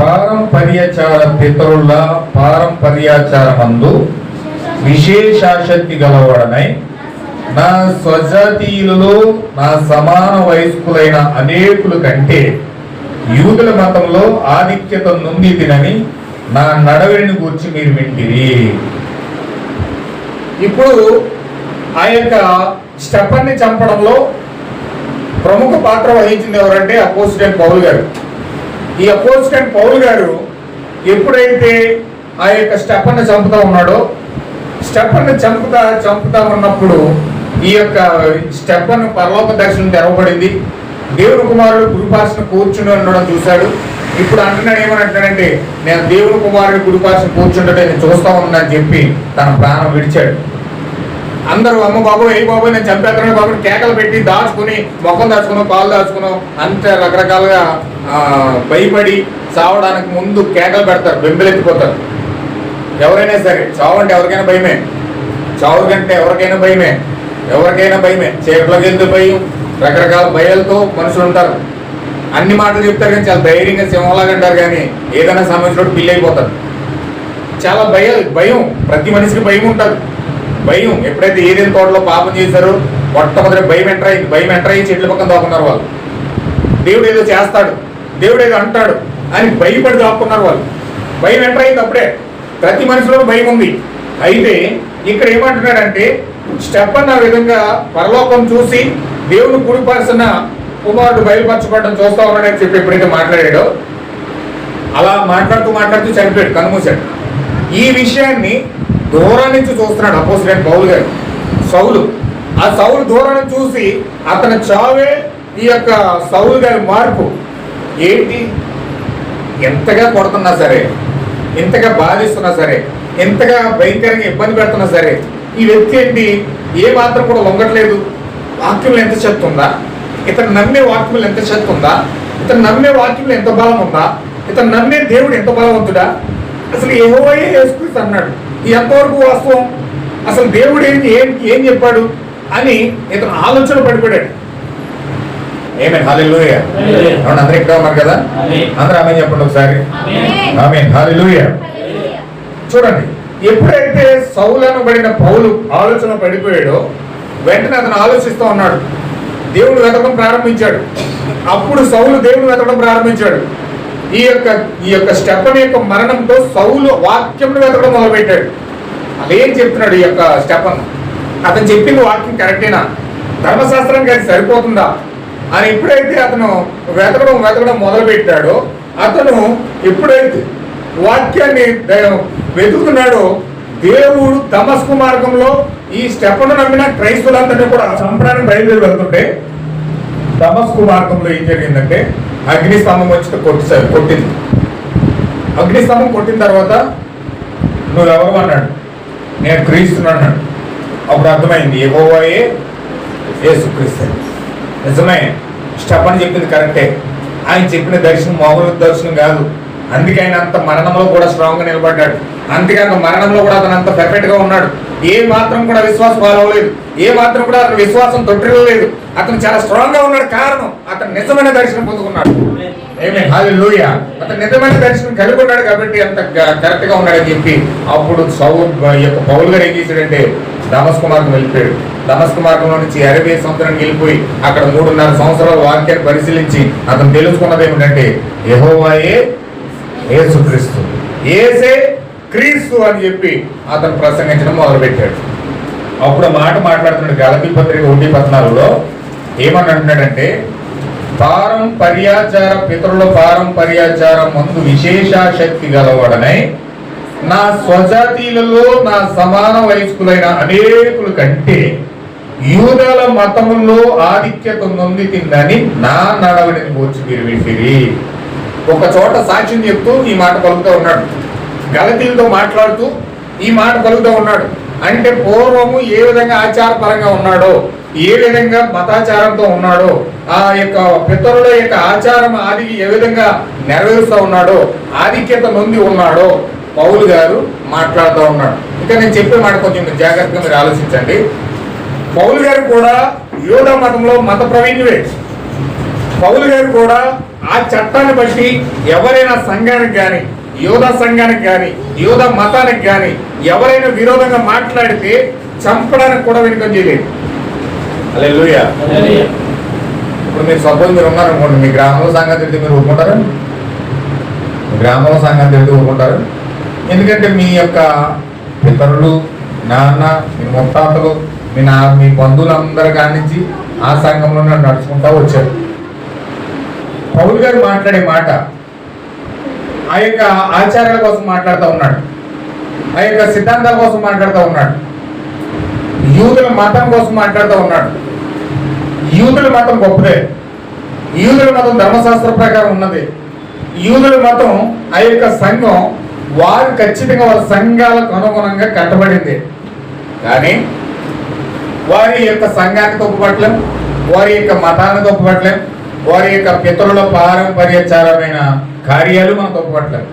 పారంపర్యాచార పితరుల పారంపర్యాచారమందు విశేషాశక్తి గలవాడనై నా స్వజాతీయులలో నా సమాన వయస్కులైన అనేకుల కంటే యూదుల మతంలో ఆధిక్యత నుండి తినని నా నడవడిని గురించి మీరు వింటిరి. ఇప్పుడు ఆ యొక్క స్టెఫన్ని చంపడంలో ప్రముఖ పాత్ర వహించింది ఎవరంటే అపోజిటెంట్ పౌల్ గారు. ఈ అపోజిటెంట్ పౌల్ గారు ఎప్పుడైతే ఆ యొక్క స్టెఫన్ని చంపుతా ఉన్నాడో స్టెఫన్ని చంపుతా చంపుతా ఉన్నప్పుడు ఈ యొక్క స్టెఫన్ పరలోక దర్శనం తెరవబడింది. దేవుని కుమారుడు గురుపాసన కూర్చుని ఉండడం చూశాడు. ఇప్పుడు అంటున్నాడు ఏమని నేను దేవుని కుమారుడు గురుపాసన కూర్చుంటే నేను చూస్తా ఉన్నానని చెప్పి తన ప్రాణం విడిచాడు. అందరూ అమ్మ బాబు ఏ బాబు నేను చంపేస్తున్నాను బాబు కేకలు పెట్టి దాచుకుని ముఖం దాచుకున్నాం పాలు దాచుకున్నాం అంత రకరకాలుగా భయపడి చావడానికి ముందు కేకలు పెడతారు బెంబెలెత్తిపోతారు. ఎవరైనా సరే చావు అంటే ఎవరికైనా భయమే. చావు కంటే ఎవరికైనా భయమే. ఎవరికైనా భయమే. చీకట్లోకి వెళ్తే భయం? రకరకాల భయాలతో మనుషులు ఉంటారు. అన్ని మాటలు చెప్తారు కానీ చాలా ధైర్యంగా సింహంలాగా అంటారు కానీ ఏదైనా సమస్యలో పిల్లి అయిపోతారు చాలా భయం భయం. ప్రతి మనిషికి భయం ఉంటుంది. భయం. ఎప్పుడైతే ఏదైనా తోటలో పాపం చేశారో మొట్టమొదటి భయం ఎంటర్ అయింది భయం ఎంటర్ అయ్యి చెట్ల పక్కన దాక్కున్నారు వాళ్ళు. దేవుడు ఏదో చేస్తాడు దేవుడు ఏదో అంటాడు అని భయపడి దాక్కున్నారు వాళ్ళు. భయం ఎంటర్ అయింది అప్పుడే. ప్రతి మనిషిలో భయం ఉంది. అయితే ఇక్కడ ఏమంటున్నాడంటే స్టెప్పన్ ఆ విధంగా పరలోకం చూసి దేవుని కుడిపరిచిన కుమారుడు బయలుపరచబడడం చూస్తా ఉన్నాడని చెప్పి ఎప్పుడైతే మాట్లాడాడో అలా మాట్లాడుతూ మాట్లాడుతూ చనిపోయాడు కనుమూశాడు ఈ విషయాన్ని దూరం నుంచి చూస్తున్నాడు అపోజిట్ పౌలు గారు. సౌలు. ఆ సౌలు దూరం నుంచి చూసి అతని చావే ఈ యొక్క సౌలు గారి మార్పు. ఏంటి? ఎంతగా కొడుతున్నా సరే ఎంతగా బాధిస్తున్నా సరే ఎంతగా భయంకరంగా ఇబ్బంది పెడుతున్నా సరే ఈ వ్యక్తి ఏంటి? ఏ మాత్రం కూడా లొంగట్లేదు. వాక్యంలో ఎంత చెప్తుందా ఇతను నమ్మే వాక్యంలో ఎంత చెప్తుందా ఇతను నమ్మే వాక్యంలో ఎంత బలం ఉందా? ఇతను నమ్మే దేవుడు ఎంత బలవంతుడా? అసలు ఏవోయే వేసుకుని అన్నాడు. ఎంతవరకు వాస్తవం. అసలు దేవుడు ఏం ఏం ఏం చెప్పాడు అని ఇతను ఆలోచన పడిపోయాడు. ఏమే హాలెలూయా అవును అందరూ ఇక్కడ ఉన్నారు కదా? అందరూ ఆమె చెప్పండి ఒకసారి. ఆమె హాలెలూయా చూడండి ఎప్పుడైతే సౌలనబడిన పౌలు ఆలోచన పడిపోయాడో వెంటనే అతను ఆలోచిస్తూ ఉన్నాడు. దేవుడు వెతకడం ప్రారంభించాడు. అప్పుడు సౌలు దేవుడు వెతకడం ప్రారంభించాడు. ఈ యొక్క ఈ యొక్క స్టెఫన్ యొక్క మరణంతో సౌలు వాక్యం వెతకడం మొదలుపెట్టాడు. అదేం చెప్తున్నాడు ఈ యొక్క స్టెఫన్? అతను చెప్పింది వాక్యం కరెక్టేనా? ధర్మశాస్త్రానికి అది సరిపోతుందా? అని ఎప్పుడైతే అతను వెతకడం వెతకడం మొదలుపెట్టాడో అతను ఎప్పుడైతే వాక్యాన్ని వెతుకుతున్నాడో దేవుడు తమస్కు మార్గంలో ఈ స్టెఫను నమ్మిన క్రైస్తులందరినీ కూడా చంపడానికి బయలుదేరి వెళ్తుంటే తమస్కు మార్గంలో ఏం జరిగిందంటే అగ్నిస్తంభం వచ్చి కొట్టి కొట్టింది. అగ్నిస్తంభం కొట్టిన తర్వాత నువ్వెవరు అన్నాడు. నేను క్రీస్తున్నాను అన్నాడు. అప్పుడు అర్థమైంది ఏవోవాయే యేసుక్రీస్తు. నిజమే స్టెఫన్ చెప్పింది కరెక్టే. ఆయన చెప్పిన దర్శనం మామూలు దర్శనం కాదు. అందుకే ఆయన అంత మరణంలో కూడా స్ట్రాంగ్గా నిలబడ్డాడు. అందుకే అంత మరణంలో కూడా అతను అంత పెర్ఫెక్ట్గా ఉన్నాడు. ఏ మాత్రం కూడా విశ్వాసం అవ్వలేదు ఏ మాత్రం కూడా అతను విశ్వాసం తొట్టిల్లలేదు అతను చాలా స్ట్రాంగ్గా ఉన్నాడు. కారణం అతను నిజమైన దర్శనం పొందుకున్నాడు. ఏమే హాలెలూయా అతను నిజమైన దర్శనం కలిగి ఉన్నాడు కాబట్టి అంత కరెక్ట్గా ఉన్నాడని చెప్పి అప్పుడు సౌ ఈ యొక్క పౌలు గారు ఏం చేశాడంటే దమస్కు మార్గం వెళ్ళిపోయాడు. దమస్కు మార్గంలో నుంచి అరవై సముద్రానికి వెళ్ళిపోయి అక్కడ మూడున్నర సంవత్సరాల వాక్యాన్ని పరిశీలించి అతను తెలుసుకున్నది ఏమిటంటే యహోవాయే ఏసుక్రీస్తు ఏసే క్రీస్తు అని చెప్పి అతను ప్రసంగించడం మొదలుపెట్టాడు. అప్పుడు మాట మాట్లాడుతున్నాడు గలతి పత్రిక ఒకటి పద్నాలుగులో. ఏమని అంటున్నాడంటే పారంపర్యాచార పితరుల పారంపర్యాచారం మందు విశేషాశక్తి గలవాడనై నా స్వజాతీయులలో నా సమాన వయస్కులైన అనేకుల కంటే యూదాల మతములో ఆధిక్యత నొంది తిందని నా నడవడిని పోచి మీరు విసిరి ఒక చోట సాక్ష్యం చెప్తూ ఈ మాట పలుకుతూ ఉన్నాడు. గలతీలతో మాట్లాడుతూ ఈ మాట పలుకుతూ ఉన్నాడు. అంటే పూర్వము ఏ విధంగా ఆచారపరంగా ఉన్నాడో ఏ విధంగా మతాచారంతో ఉన్నాడో ఆ యొక్క పితరుల యొక్క ఆచారం ఆది ఏ విధంగా నెరవేరుస్తూ ఉన్నాడో ఆధిక్యత నొంది ఉన్నాడో పౌలు గారు మాట్లాడుతూ ఉన్నాడు. ఇంకా నేను చెప్పే మాట కొంచెం జాగ్రత్తగా మీరు ఆలోచించండి. పౌలు గారు కూడా యోధ మతంలో మత ప్రవీణువే పౌలు గారు కూడా ఆ చట్టాన్ని బట్టి ఎవరైనా సంఘానికి కానీ యోధ సంఘానికి కానీ యోధ మతానికి కానీ ఎవరైనా విరోధంగా మాట్లాడితే చంపడానికి కూడా వెనుకం చేయలేదు. అలే ఇప్పుడు మీరు సపోజ్ మీరు ఉన్నారనుకోండి మీ గ్రామంలో సంఘం తిడితే మీరు ఊరుకుంటారా? గ్రామంలో సంఘం తిడితే ఊరుకుంటారు? ఎందుకంటే మీ యొక్క పితరులు నాన్న మీ ముత్తాతలు మీ నా మీ బంధువులందరి కాడి నుంచి ఆ సంఘంలో నడుచుకుంటా వచ్చారు. పౌలు గారు మాట్లాడే మాట ఆ యొక్క ఆచారాల కోసం మాట్లాడుతూ ఉన్నాడు. ఆ యొక్క సిద్ధాంతాల కోసం మాట్లాడుతూ ఉన్నాడు. యూదుల మతం కోసం మాట్లాడుతూ ఉన్నాడు. యూదుల మతం గొప్పదే. యూదుల మతం ధర్మశాస్త్ర ప్రకారం ఉన్నది. యూదుల మతం ఆ యొక్క సంఘం వారు ఖచ్చితంగా వారి సంఘాలకు అనుగుణంగా కట్టబడింది. కానీ వారి యొక్క సంఘాన్ని తప్పుపట్టలేం వారి యొక్క మతాన్ని తప్పుపట్టలేం వారి యొక్క పితరుల పారంపర్యచారమైన కార్యాలు మనకు తప్పుపట్టలేం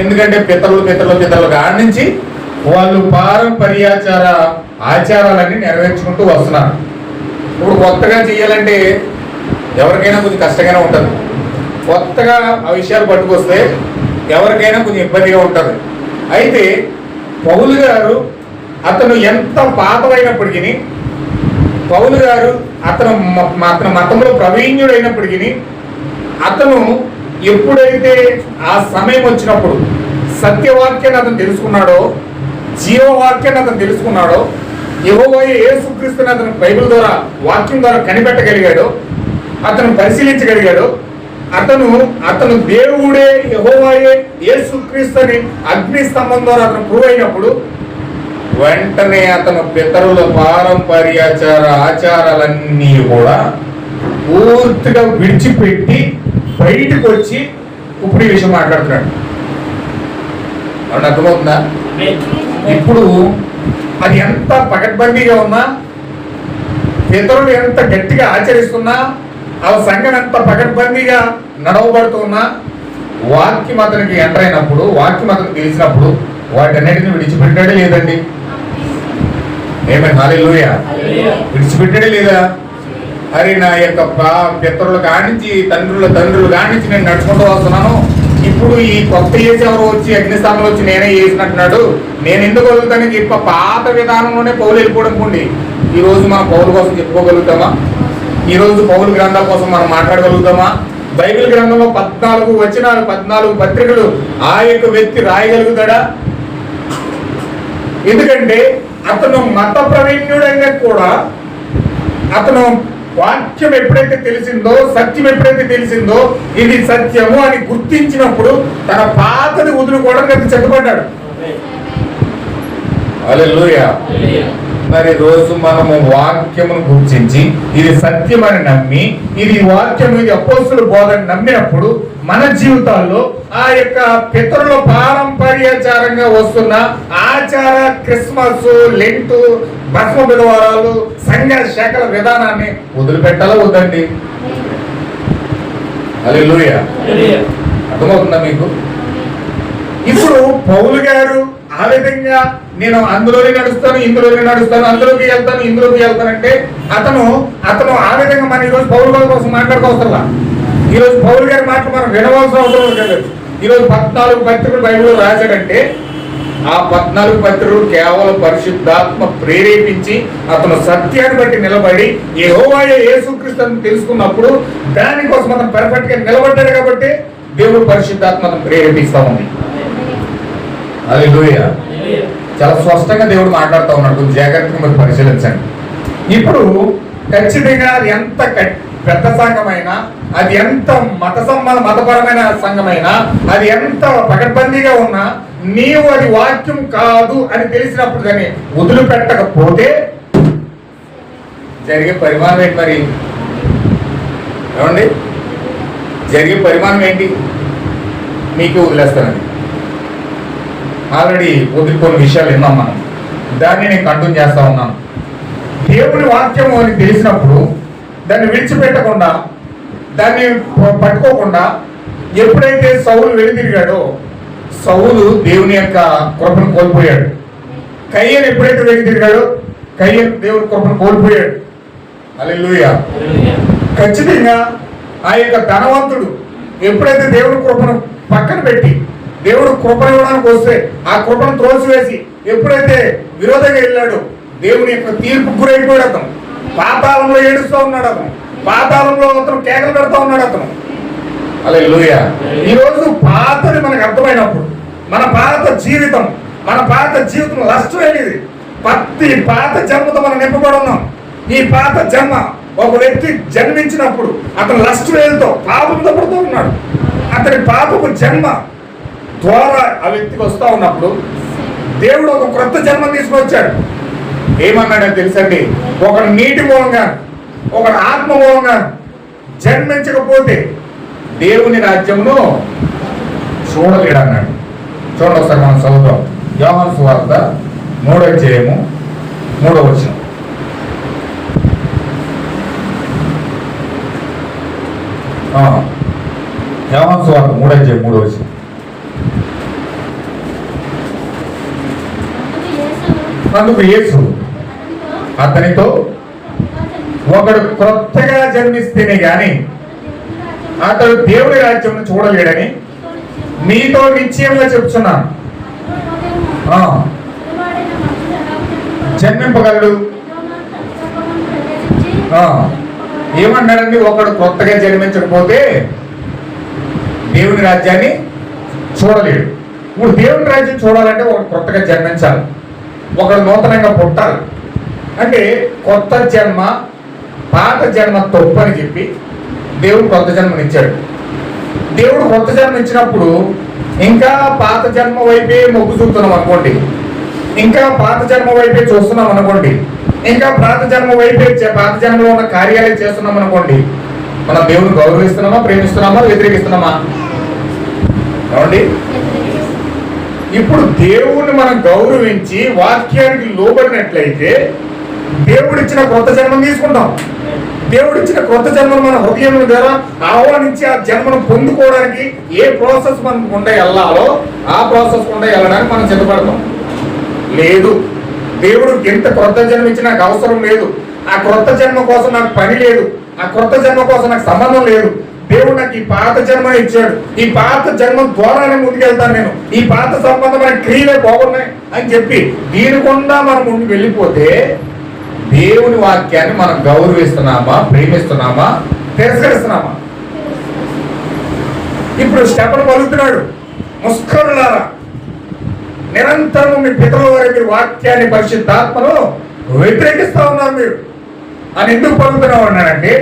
ఎందుకంటే పితరులు పితరుల పితరుల కాడి నుంచి వాళ్ళు పారంపర్యాచార ఆచారాలన్నీ నెరవేర్చుకుంటూ వస్తున్నారు. ఇప్పుడు కొత్తగా చేయాలంటే ఎవరికైనా కొంచెం కష్టంగానే ఉంటుంది. కొత్తగా ఆ విషయాలు పట్టుకొస్తే ఎవరికైనా కొంచెం ఇబ్బందిగా ఉంటుంది. అయితే పౌలు గారు అతను ఎంత పాతమైనప్పటికీ పౌలు గారు అతను అతను అతని మతంలో ప్రవీణ్యుడైనప్పటికీ అతను ఎప్పుడైతే ఆ సమయం వచ్చినప్పుడు సత్యవాక్యాన్ని అతను తెలుసుకున్నాడో జీవవాక్యాన్ని అతను తెలుసుకున్నాడో యెహోవాయే యేసుక్రీస్తుని అతను బైబిల్ ద్వారా వాక్యం ద్వారా కనిపెట్టగలిగాడు అతను పరిశీలించగలిగాడు అతను అతను దేవుడే యహోవాయే ఏ సుక్రీస్తు అని అగ్ని స్తంభం ద్వారా అతను ప్రూవ్ అయినప్పుడు వెంటనే అతను పితరుల పారంపర్యాచార ఆచారాలన్నీ కూడా పూర్తిగా విడిచిపెట్టి బయటకు వచ్చి ఇప్పుడు ఈ విషయం మాట్లాడుతున్నాడు. అవును అర్థమవుతుందా? ఇప్పుడు అది ఎంత పకడ్బందీగా ఉన్నా పితరులు ఎంత గట్టిగా ఆచరిస్తున్నా ఆ సంఘం ఎంత పకడ్బందీగా నడవబడుతున్నా వాక్యం అతనికి ఎంటర్ అయినప్పుడు వాక్యం అతనికి తెలిసినప్పుడు వాటన్నిటిని విడిచిపెట్టాడే లేదండి? ఏమైనా హాలేలుయ విడిచిపెట్టాడే లేదా? అరే నా యొక్క పిత్రులు కానించి తండ్రుల తండ్రులు కానించి నేను నడుచుకుంటూ వస్తున్నాను. ఇప్పుడు ఈ కొత్త ఏజ్ ఎవరు వచ్చి అగ్నిస్థానంలో వచ్చి నేనే చేసినట్టున్నాడు నేను ఎందుకు వదులుతాను చెప్పి పాత విధానంలోనే పౌలు వెళ్ళిపోవడం పోండి. ఈ రోజు మనం పౌలు కోసం చెప్పుకోగలుగుతామా? ఈ రోజు పౌలు గ్రంథాల కోసం మనం మాట్లాడగలుగుతామా? బైబిల్ గ్రంథంలో పద్నాలుగు వచనాలు పద్నాలుగు పత్రికలు ఆ యొక్క వ్యక్తి రాయగలుగుతాడా? ఎందుకంటే అతను మత ప్రవీణ్యుడైనా కూడా అతను వాక్యం ఎప్పుడైతే తెలిసిందో సత్యం ఎప్పుడైతే తెలిసిందో ఇది సత్యము అని గుర్తించినప్పుడు తన పాతది వదులుకోవడం అతను చెక్కబడ్డాడు మరి రోజు మనము వాక్యమును గుర్తించి ఇది సత్యం అని నమ్మి ఇది వాక్యం ఇది అపోస్తుల బోధని నమ్మినప్పుడు మన జీవితాల్లో ఆ యొక్క పితరుల పారంపర్యాచారంగా వస్తున్న ఆచార క్రిస్మస్ లెంటు భస్మ బుధవారాలు సంఘ శాఖల విధానాన్ని వదిలిపెట్టాలా వద్దండి? అలెలుయ అర్థమవుతుందా మీకు? ఇప్పుడు పౌలు గారు ఆ విధంగా నేను అందులోనే నడుస్తాను ఇందులోనే నడుస్తాను అందులోకి వెళ్తాను ఇందులోకి వెళ్తానంటే అతను అతను ఆ విధంగా మన ఈరోజు పౌరు గారి కోసం మాట్లాడుకోవసరలా ఈరోజు పౌరుడు గారి మాటలు మనం వినవలసిన అవసరం లేదు ఈరోజు పద్నాలుగు పత్రికలు బైబిల్లో రాశాడంటే ఆ పద్నాలుగు పత్రికలు కేవలం పరిశుద్ధాత్మ ప్రేరేపించి అతను సత్యాన్ని బట్టి నిలబడి ఏ హోవాయ యేసుక్రీస్తు అని తెలుసుకున్నప్పుడు దానికోసం అతను పర్ఫెక్ట్గా నిలబడ్డాడు కాబట్టి దేవుడు పరిశుద్ధాత్మ ప్రేరేపిస్తా ఉంది. అది చాలా స్పష్టంగా దేవుడు మాట్లాడుతూ ఉన్నాడు. కొంచెం జాగ్రత్తగా మీరు పరిశీలించండి. ఇప్పుడు ఖచ్చితంగా అది ఎంత కట్- పెద్ద సంఘమైనా అది ఎంత మత సంబంధ మతపరమైన సంఘమైనా అది ఎంత పకడ్బందీగా ఉన్నా నీవు అది వాక్యం కాదు అని తెలిసినప్పుడు దాన్ని వదిలిపెట్టకపోతే జరిగే పరిమాణం ఏంటి మరి? ఏమండి? జరిగే పరిమాణం ఏంటి? మీకు వదిలేస్తానండి. ఆల్రెడీ వదిలిపోయిన విషయాలు విన్నాం మనం. దాన్ని నేను కంటిన్యూ చేస్తా ఉన్నాను. దేవుని వాక్యం అని తెలిసినప్పుడు దాన్ని విడిచిపెట్టకుండా దాన్ని పట్టుకోకుండా ఎప్పుడైతే సౌలు వెనుతిరిగాడో సౌలు దేవుని యొక్క కృపను కోల్పోయాడు. కయ్యను ఎప్పుడైతే వెనుతిరిగాడో కయ్యను దేవుని కృపను కోల్పోయాడు. అల్లెలుయా ఖచ్చితంగా ఆ యొక్క ధనవంతుడు ఎప్పుడైతే దేవుడి కృపను పక్కన పెట్టి దేవుడు కృపను ఇవ్వడానికి వస్తే ఆ కృపను త్రోసివేసి ఎప్పుడైతే విరోధంగా వెళ్ళాడో దేవుని యొక్క తీర్పు గురైపోయాడు అతను. పాతాళంలో ఏడుస్తూ ఉన్నాడు అతను. పాతాళంలో అతను కేకలు పెడతా ఉన్నాడు అతను. అలా ఈ రోజు పాతది మనకు అర్థమైనప్పుడు మన పాత జీవితం మన పాత జీవితం లష్టమైనది ప్రతి పాత జన్మతో మనం నింపబడి ఉన్నాం. ఈ పాత జన్మ ఒక వ్యక్తి జన్మించినప్పుడు అతను లస్ట్ వేలుతో పాపంతో పడుతూ ఉన్నాడు. అతని పాపపు జన్మ ద్వారా ఆ వ్యక్తికి వస్తూ ఉన్నప్పుడు దేవుడు ఒక క్రొత్త జన్మ తీసుకొచ్చాడు. ఏమన్నాడో తెలుసండి? ఒకడు నీటి మూలంగా ఒకడు ఆత్మ మూలంగా జన్మించకపోతే దేవుని రాజ్యమును చూడలేడు అన్నాడు చూడండి ఒకసారి మనం చదువుతాం యోహాను సువార్త మూడో అధ్యాయము మూడో వచ్చిన యోహాను సువార్త మూడో అధ్యాయం మూడో వచ్చిన అందుకు యేసు అతనితో ఒకడు క్రొత్తగా జన్మిస్తేనే గాని అతడు దేవుడి రాజ్యం చూడలేడని మీతో నిశ్చయంగా చెప్తున్నాను. జన్మింపగలడు. ఏమన్నాడండి? ఒకడు కొత్తగా జన్మించకపోతే దేవుని రాజ్యాన్ని చూడలేడు. ఇప్పుడు దేవుని రాజ్యం చూడాలంటే ఒకడు కొత్తగా జన్మించాలి. ఒకడు నూతనంగా పుట్టాలి. అంటే కొత్త జన్మ పాత జన్మ తప్పు అని చెప్పి దేవుడు కొత్త జన్మనిచ్చాడు. దేవుడు కొత్త జన్మ ఇచ్చినప్పుడు ఇంకా పాత జన్మ వైపే మొగ్గు చూపుతున్నాం అనుకోండి. ఇంకా పాత జన్మ వైపే చూస్తున్నాం అనుకోండి. ఇంకా పాత జన్మ వైపే పాత జన్మలో ఉన్న కార్యాలయం చేస్తున్నాం అనుకోండి. మనం దేవుని గౌరవిస్తున్నామా ప్రేమిస్తున్నామా వ్యతిరేకిస్తున్నామా? ఏమండి? ఇప్పుడు దేవుణ్ణి మనం గౌరవించి వాక్యానికి లోబడినట్లయితే దేవుడిచ్చిన కొత్త జన్మను తీసుకుంటాం. దేవుడిచ్చిన కొత్త జన్మను మన హృదయం ద్వారా ఆహ్వానించి ఆ జన్మను పొందుకోవడానికి ఏ ప్రాసెస్ మనం గుండా వెళ్ళాలో ఆ ప్రాసెస్ గుండా వెళ్ళడానికి మనం సిద్ధపడతాం. లేదు. దేవుడు ఎంత క్రొత్త జన్మ ఇచ్చి నాకు అవసరం లేదు. ఆ క్రొత్త జన్మ కోసం నాకు పని లేదు. ఆ క్రొత్త జన్మ కోసం నాకు సంబంధం లేదు. దేవుడు నాకు ఈ పాత జన్మ ఇచ్చాడు. ఈ పాత జన్మ ద్వారానే ముందుకెళ్తాను నేను. ఈ పాత సంబంధమైన క్రియలే బాగున్నాయి అని చెప్పి దీనికుండా మనం ముందుకు వెళ్ళిపోతే దేవుని వాక్యాన్ని మనం గౌరవిస్తున్నామా ప్రేమిస్తున్నామా తిరస్కరిస్తున్నామా? ఇప్పుడు స్టెపను పలుకుతున్నాడు ముస్కరులారా నిరంతరం మీ పితరుల వారి మీరు వాక్యాన్ని పరిశుద్ధాత్మలో వ్యతిరేకిస్తూ ఉన్నారు మీరు. అని ఎందుకు పలుకుతున్నావు అన్నాడంటే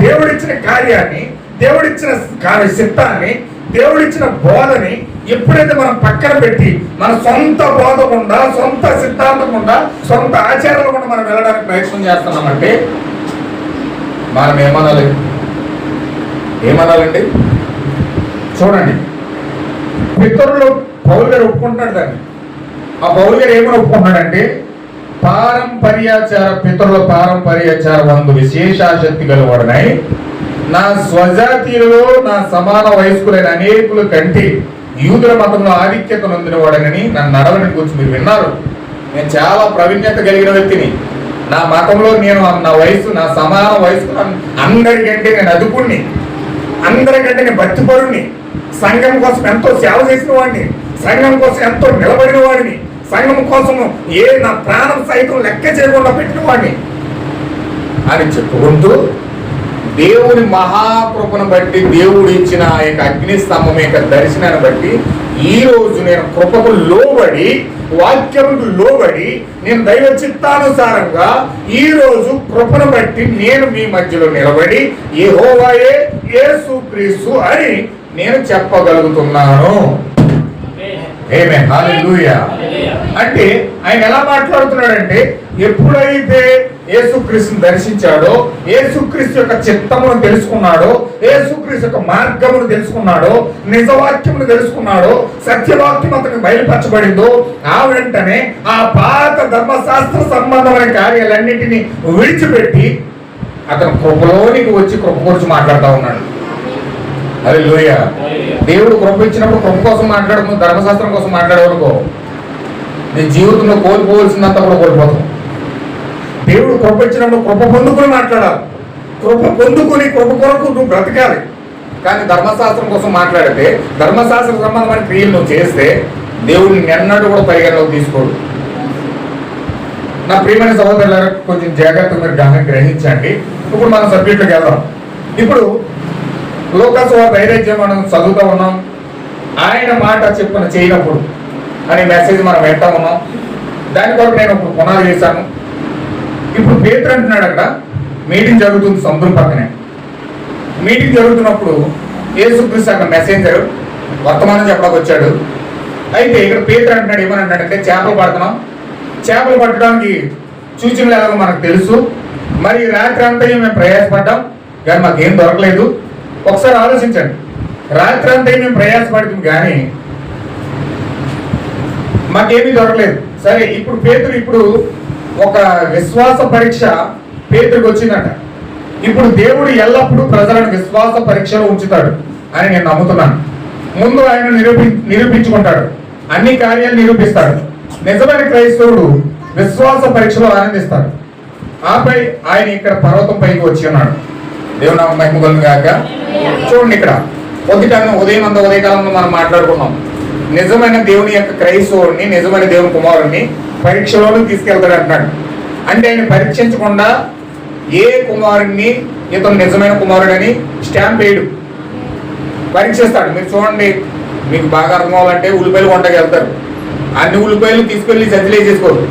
దేవుడిచ్చిన కార్యాన్ని దేవుడిచ్చిన కార్య చిత్తాన్ని దేవుడిచ్చిన బోధని ఎప్పుడైతే మనం పక్కన పెట్టి మన సొంత బోధకుండా సొంత సిద్ధాంతకుండా సొంత ఆచారాలు కూడా మనం వెళ్ళడానికి ప్రయత్నం చేస్తున్నామంటే మనం ఏమనాలి? ఏమనాలండి? చూడండి. పితరులు పౌరు గారు ఒప్పుకుంటున్నాడు దాన్ని. ఆ పౌరు గారు ఏమని ఒప్పుకుంటున్నాడంటే పారంపర్యాచార పితరుల పారంపర్యాచార వందు విశేషాశక్తి గలవాడనై నా స్వజాతీయులలో నా సమాన వయస్కులైన అనేకుల కంటే యూదుల మతంలో ఆధిక్యత నొందిన వాడనని నా నడవని గురించి మీరు విన్నారు. నేను చాలా ప్రవీణ్యత కలిగిన వ్యక్తిని. నా మతంలో నేను నా వయసు నా సమాన వయసు అందరికంటే నేను అదుపుణ్ణి. అందరికంటే నేను భక్తిపరుణ్ణి. సంఘం కోసం ఎంతో సేవ చేసిన వాడిని సంఘం కోసం ఎంతో నిలబడిన వాడిని సంఘం కోసం ఏ నా ప్రాణం సైతం లెక్క చేయకుండా పెట్టిన వాడిని అని చెప్పుకుంటూ దేవుని మహాకృపను బట్టి దేవుడు ఇచ్చిన ఆ యొక్క అగ్ని స్తంభం యొక్క దర్శనాన్ని బట్టి ఈ రోజు నేను కృపకు లోబడి వాక్యముకు లోబడి నేను దైవ చిత్తానుసారంగా ఈ రోజు కృపను బట్టి నేను మీ మధ్యలో నిలబడి యెహోవాయే యేసు క్రీస్తు అని నేను చెప్పగలుగుతున్నాను. అంటే ఆయన ఎలా మాట్లాడుతున్నాడంటే ఎప్పుడైతే ఏసుక్రీస్తుని దర్శించాడో ఏసుక్రీస్తు యొక్క చిత్తమును తెలుసుకున్నాడో ఏసుక్రీస్తు యొక్క మార్గమును తెలుసుకున్నాడో నిజవాక్యమును తెలుసుకున్నాడో సత్యవాక్యం అతనికి బయలుపరచబడిందో ఆ వెంటనే ఆ పాత ధర్మశాస్త్ర సంబంధమైన కార్యాలన్నింటినీ విడిచిపెట్టి అతను కృపలోనికి వచ్చి కృప గురించి మాట్లాడుతూ ఉన్నాడు. అది లోయ దేవుడు కృప ఇచ్చినప్పుడు కృప కోసం మాట్లాడము ధర్మశాస్త్రం కోసం మాట్లాడేవనుకో నీ జీవితంలో కోల్పోవలసినంత కూడా కోల్పోతాం. దేవుడు కృప ఇచ్చినప్పుడు కృప పొందుకుని మాట్లాడాలి. కృప పొందుకొని కృప కొరకు నువ్వు బ్రతకాలి. కానీ ధర్మశాస్త్రం కోసం మాట్లాడితే ధర్మశాస్త్ర సంబంధమైన క్రియలు నువ్వు చేస్తే దేవుడిని నిన్నటి కూడా పరిగణలోకి తీసుకోడు. నా ప్రియమైన సహోదరులారా కొంచెం జాగ్రత్తగా మీరు గ్రహించండి. ఇప్పుడు మనం సబ్జెక్టులోకి వెళ్దాం. ఇప్పుడు లోకసభ వైరాజ్యం మనం చదువుతూ ఉన్నాం. ఆయన మాట చెప్పిన చేయనప్పుడు అనే మెసేజ్ మనం వింటా ఉన్నాం. దాని కొరకు నేను ఇప్పుడు పునాది చేశాను ఇప్పుడు పేతురు అంటున్నాడు అక్కడ. మీటింగ్ జరుగుతుంది సముద్రం పక్కనే. మీటింగ్ జరుగుతున్నప్పుడు యేసుక్రీస్తు అక్కడ మెసేంజర్ వర్తమానం చెప్పడానికి వచ్చాడు అయితే ఇక్కడ పేతురు అంటున్నాడు ఏమని అంటాడంటే చేపలు పడుతున్నాం. చేపలు పట్టడానికి సూచనలు ఎలాగో మనకు తెలుసు. మరి రాత్రి అంతా మేము ప్రయాసపడ్డాం? కానీ మాకేం దొరకలేదు. ఒకసారి ఆలోచించండి. రాత్రి అంతా మేము ప్రయాసపడుతుంది కానీ మాకేమీ దొరకలేదు. సరే ఇప్పుడు పేతురు ఇప్పుడు ఒక విశ్వాస పరీక్ష పేతురికి వచ్చిందట. ఇప్పుడు దేవుడు ఎల్లప్పుడూ ప్రజలను విశ్వాస పరీక్షలో ఉంచుతాడు అని నేను నమ్ముతున్నాను. ముందు ఆయన నిరూపి నిరూపించుకుంటాడు. అన్ని కార్యాలు నిరూపిస్తాడు. నిజమైన క్రైస్తవుడు విశ్వాస పరీక్షలో ఆనందిస్తాడు. ఆపై ఆయన ఇక్కడ పర్వతం పైకి వచ్చి ఉన్నాడు. దేవుడు నాకు మహిమ చూడండి ఇక్కడ. ఉదయం ఉదయం అంత ఉదయకాలంలో మనం మాట్లాడుకున్నాం. నిజమైన దేవుని యొక్క క్రైస్తవుడిని నిజమైన దేవుని కుమారుడిని పరీక్షలోనూ తీసుకెళ్తాడు అంటున్నాడు. అంటే ఆయన పరీక్షించకుండా ఏ కుమారుడిని ఇతను నిజమైన కుమారుడని స్టాంప్ వేయడు. పరీక్షిస్తాడు. మీరు చూడండి మీకు బాగా అర్థం అవ్వాలంటే ఉల్లిపాయలు కొండకి వెళ్తారు అన్ని ఉల్లిపాయలు తీసుకెళ్ళి సజ్జలు చేసుకోరు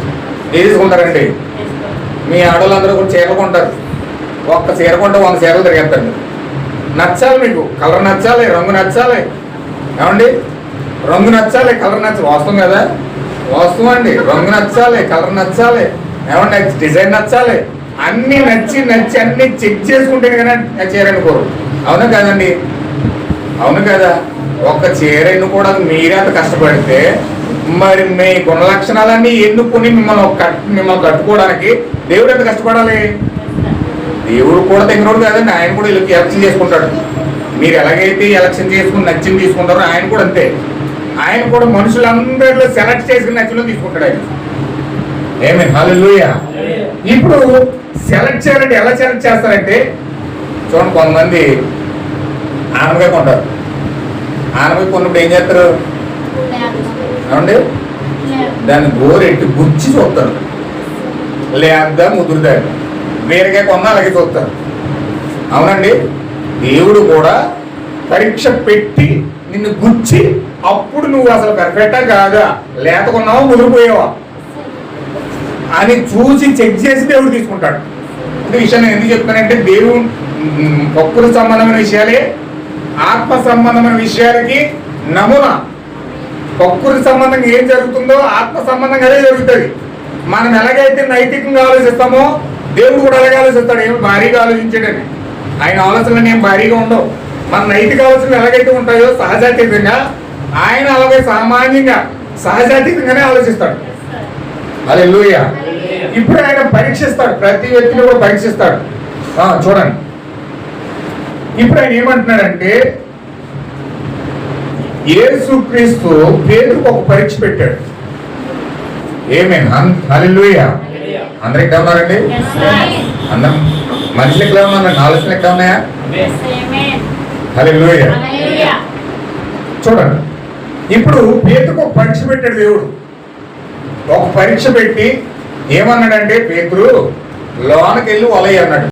చేసుకుంటారండి మీ ఆడవాళ్ళందరూ కూడా చీరలు కొంటారు. ఒక్క చీర కొంటే వంద చీరలు తిరిగేస్తారు నచ్చాలి మీకు. కలర్ నచ్చాలి రంగు నచ్చాలి. ఏమండి? రంగు నచ్చాలి కలర్ నచ్చాలి. వాస్తవం కదా? వాస్తవం అండి. రంగు నచ్చాలి కలర్ నచ్చాలి ఏమన్నా డిజైన్ నచ్చాలి. అన్ని నచ్చి నచ్చి అన్ని చెక్ చేసుకుంటే కానీ చీర ఎన్నుకోరు అవునా కాదండి. అవును కదా. ఒక్క చీర కూడా మీరే అంత కష్టపడితే మరి మీ గుణ లక్షణాలన్నీ ఎన్నుకుని మిమ్మల్ని మిమ్మల్ని కట్టుకోవడానికి దేవుడు ఎంత కష్టపడాలి? దేవుడు కూడా దగ్గరోడు కాదండి. ఆయన కూడా ఎలక్షన్ చేసుకుంటాడు. మీరు ఎలాగైతే ఎలక్షన్ చేసుకుని నచ్చింది తీసుకుంటారో ఆయన కూడా అంతే. ఆయన కూడా మనుషులందరిలో సెలెక్ట్ చేసుకుని నచ్చిన తీసుకుంటాడు ఆయన. ఏమే హల్లెలూయా ఇప్పుడు సెలెక్ట్ చేయాలంటే ఎలా సెలెక్ట్ చేస్తారంటే చూడండి కొంతమంది ఆనపకాయ కొంటారు. ఆనపకాయ కొన్నప్పుడు ఏం చేస్తారు? ఏమండి? దాన్ని గోరెట్టి గుచ్చి చూస్తారు. లేదా ముదురుతారు బీరకాయ కొన్నా అలాగే చూస్తారు. అవునండి? దేవుడు కూడా పరీక్ష పెట్టి నిన్ను గుచ్చి అప్పుడు నువ్వు అసలు పెర్ఫెక్టా కాదా? లేతకున్నావా ముదిరిపోయావా అని చూసి చెక్ చేసి దేవుడు తీసుకుంటాడు. ఈ విషయం నేను ఎందుకు చెప్తానంటే దేవుడు ప్రకృతి సంబంధమైన విషయాలే ఆత్మ సంబంధమైన విషయాలకి నమూనా. ప్రకృతి సంబంధంగా ఏం జరుగుతుందో ఆత్మ సంబంధంగా అదే జరుగుతుంది. మనం ఎలాగైతే నైతికంగా ఆలోచిస్తామో దేవుడు కూడా అలాగే ఆలోచిస్తాడు. ఏమి భారీగా ఆలోచించాడని ఆయన ఆలోచనలు ఏం భారీగా ఉండవు. మన నైతిక ఆలోచనలు ఎలాగైతే ఉంటాయో సహజాతీతంగా ఆయన అలాగే సామాన్యంగా సహజాతీతంగానే ఆలోచిస్తాడు. అదే ఇప్పుడు ఆయన పరీక్షిస్తాడు. ప్రతి వ్యక్తిని కూడా పరీక్షిస్తాడు. ఆ, చూడండి. ఇప్పుడు ఆయన ఏమంటున్నాడంటే యేసుక్రీస్తు పేరుకు ఒక పరీక్ష పెట్టాడు. ఏమేం హల్లెలూయా అందరు ఎక్కడ ఉన్నారండి అందరం మనుషులు ఎక్కడ ఉన్నారు ఆలోచనలు ఎక్కడ ఉన్నాయా హల్లెలూయా. చూడండి. ఇప్పుడు పేతుకు ఒక పరీక్ష పెట్టాడు దేవుడు. ఒక పరీక్ష పెట్టి ఏమన్నాడంటే పేతురు లోనకెళ్ళి వలయ్య అన్నాడు.